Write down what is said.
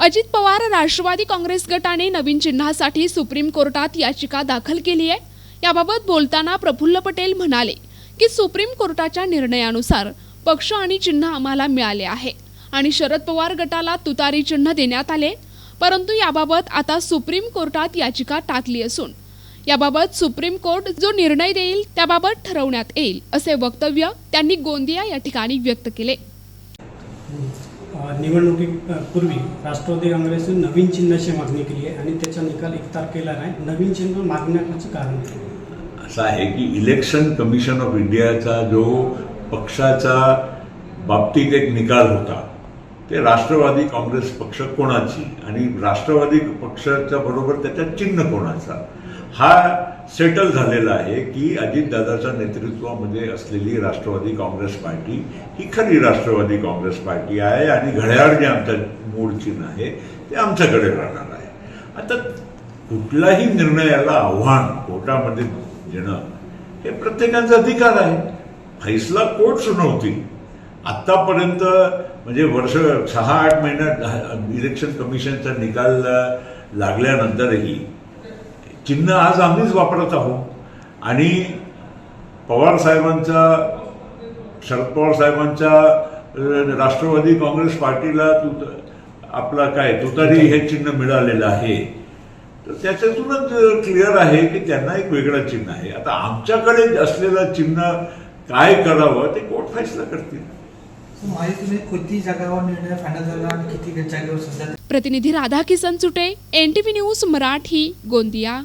अजित पवार राष्ट्रवादी काँग्रेस गटाने नवीन चिन्हासाठी सुप्रीम कोर्टात याचिका दाखल केली आहे. याबाबत बोलताना प्रफुल्ल पटेल म्हणाले की सुप्रीम कोर्टाच्या निर्णयानुसार पक्ष आणि चिन्ह आम्हाला मिळाले आहे आणि शरद पवार गटाला तुतारी चिन्ह देण्यात आले. परंतु याबाबत आता सुप्रीम कोर्टात याचिका टाकली असून याबाबत सुप्रीम कोर्ट जो निर्णय देईल त्याबाबत ठरवण्यात येईल असे वक्तव्य त्यांनी गोंदिया या ठिकाणी व्यक्त केले. निवडणुकीपूर्वी राष्ट्रवादी काँग्रेसने नवीन चिन्हाची मागणी केली आहे आणि त्याचा निकाल एक तारखेला नाही. नवीन चिन्ह मागण्याचं कारण असं आहे की इलेक्शन कमिशन ऑफ इंडियाचा जो पक्षाचा बाबतीत एक निकाल होता ते राष्ट्रवादी काँग्रेस पक्ष कोणाची? आणि राष्ट्रवादी पक्षाच्या बरोबर त्याच्या चिन्ह कोणाचा? हा सेटल झालेला आहे की अजितदादाच्या नेतृत्वामध्ये असलेली राष्ट्रवादी काँग्रेस पार्टी ही खरी राष्ट्रवादी काँग्रेस पार्टी आहे आणि घड्याळ जे आमचं मूळ चिन्ह आहे ते आमच्याकडे राहणार आहे. आता कुठल्याही निर्णयाला आव्हान कोर्टामध्ये देणं हे प्रत्येकाचा अधिकार आहे. फैसला कोर्ट सुनावतील. आत्तापर्यंत म्हणजे वर्ष सहा आठ महिन्यात इलेक्शन कमिशनचा निकाल लागल्यानंतरही चिन्ह आज आम्हीच वापरत आहोत. आणि पवार साहेबांचा शरद पवार साहेबांच्या राष्ट्रवादी काँग्रेस पार्टीला तू आपला काय तुतारी हे चिन्ह मिळालेलं आहे. तर त्याच्यातूनच क्लिअर आहे की त्यांना एक वेगळं चिन्ह आहे. आता आमच्याकडे असलेलं चिन्ह काय करावं ते कोर्ट फैसला करतील. प्रतिनिधी Radhakisan Chute N T V news Marathi Gondia.